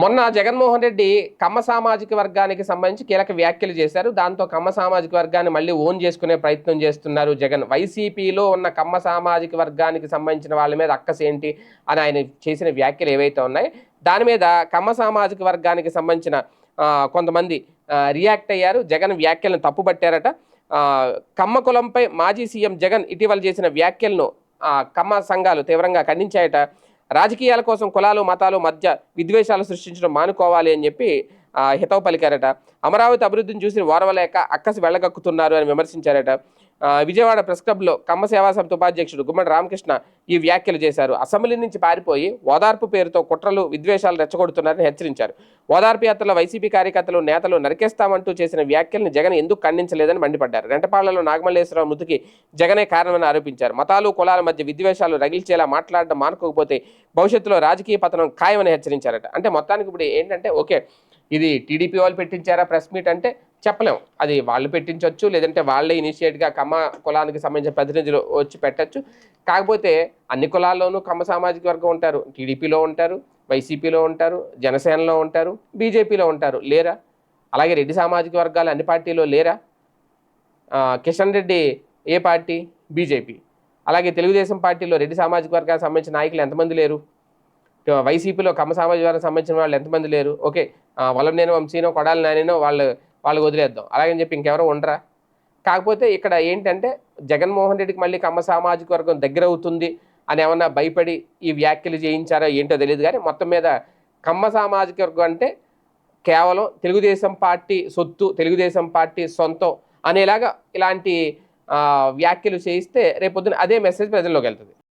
మొన్న జగన్మోహన్ రెడ్డి కమ్మ సామాజిక వర్గానికి సంబంధించి కీలక వ్యాఖ్యలు చేశారు. దాంతో కమ్మ సామాజిక వర్గాన్ని మళ్ళీ ఓన్ చేసుకునే ప్రయత్నం చేస్తున్నారు జగన్. వైసీపీలో ఉన్న కమ్మ సామాజిక వర్గానికి సంబంధించిన వాళ్ళ మీద అక్కస్ ఏంటి అని ఆయన చేసిన వ్యాఖ్యలు ఏవైతే ఉన్నాయి దాని మీద కమ్మ సామాజిక వర్గానికి సంబంధించిన కొంతమంది రియాక్ట్ అయ్యారు. జగన్ వ్యాఖ్యలను తప్పుపట్టారట. కమ్మ కులంపై మాజీ సీఎం జగన్ ఇటీవల చేసిన వ్యాఖ్యలను కమ్మ సంఘాలు తీవ్రంగా ఖండించాయట. రాజకీయాల కోసం కులాలు మతాలు మధ్య విద్వేషాలు సృష్టించడం మానుకోవాలి అని చెప్పి హితవు పలికారట. అమరావతి అభివృద్ధిని చూసి ఓర్వలేక అక్కసి వెళ్ళగక్కుతున్నారు అని విమర్శించారట. విజయవాడ ప్రెస్ క్లబ్లో కమ్మ సేవా సమితి ఉపాధ్యక్షుడు గుమ్మడి రామకృష్ణ ఈ వ్యాఖ్యలు చేశారు. అసెంబ్లీ నుంచి పారిపోయి ఓదార్పు పేరుతో కుట్రలు విద్వేషాలు రెచ్చగొడుతున్నారని హెచ్చరించారు. ఓదార్పు యాత్రలో వైసీపీ కార్యకర్తలు నేతలు నరికేస్తామంటూ చేసిన వ్యాఖ్యల్ని జగన్ ఎందుకు ఖండించలేదని మండిపడ్డారు. రెంటపాళ్ళలో నాగమల్లేశ్వరరావు మృతికి జగనే కారణమని ఆరోపించారు. మతాలు కులాల మధ్య విద్వేషాలు రగిల్చేలా మాట్లాడడం మానుకోకపోతే భవిష్యత్తులో రాజకీయ పతనం ఖాయమని హెచ్చరించారట. అంటే మొత్తానికి ఇప్పుడు ఏంటంటే ఓకే ఇది టీడీపీ వాళ్ళు పెట్టించారా ప్రెస్ మీట్ అంటే చెప్పలేం. అది వాళ్ళు పెట్టించవచ్చు లేదంటే వాళ్ళే ఇనిషియేట్గా కమ్మ కులానికి సంబంధించిన ప్రతినిధులు వచ్చి పెట్టచ్చు. కాకపోతే అన్ని కులాల్లోనూ కమ్మ సామాజిక వర్గం ఉంటారు. టీడీపీలో ఉంటారు వైసీపీలో ఉంటారు జనసేనలో ఉంటారు బీజేపీలో ఉంటారు. లేరా? అలాగే రెడ్డి సామాజిక వర్గాలు అన్ని పార్టీలో లేరా? కిషన్ రెడ్డి ఏ పార్టీ? బీజేపీ. అలాగే తెలుగుదేశం పార్టీలో రెడ్డి సామాజిక వర్గానికి సంబంధించిన నాయకులు ఎంతమంది లేరు? వైసీపీలో కమ్మ సామాజిక సంబంధించిన వాళ్ళు ఎంతమంది లేరు? ఓకే వలంనేనో వంశీనో కొడాలి నానినో వాళ్ళు వాళ్ళు వదిలేద్దాం. అలాగని చెప్పి ఇంకెవరో ఉండరా? కాకపోతే ఇక్కడ ఏంటంటే జగన్మోహన్ రెడ్డికి మళ్ళీ కమ్మ సామాజిక వర్గం దగ్గర అవుతుంది అని ఏమన్నా భయపడి ఈ వ్యాఖ్యలు చేయించారో ఏంటో తెలియదు కానీ మొత్తం మీద కమ్మ సామాజిక వర్గం అంటే కేవలం తెలుగుదేశం పార్టీ సొత్తు తెలుగుదేశం పార్టీ సొంతం అనేలాగా ఇలాంటి వ్యాఖ్యలు చేయిస్తే రేపొద్దున అదే మెసేజ్ ప్రజల్లోకి వెళ్తుంది.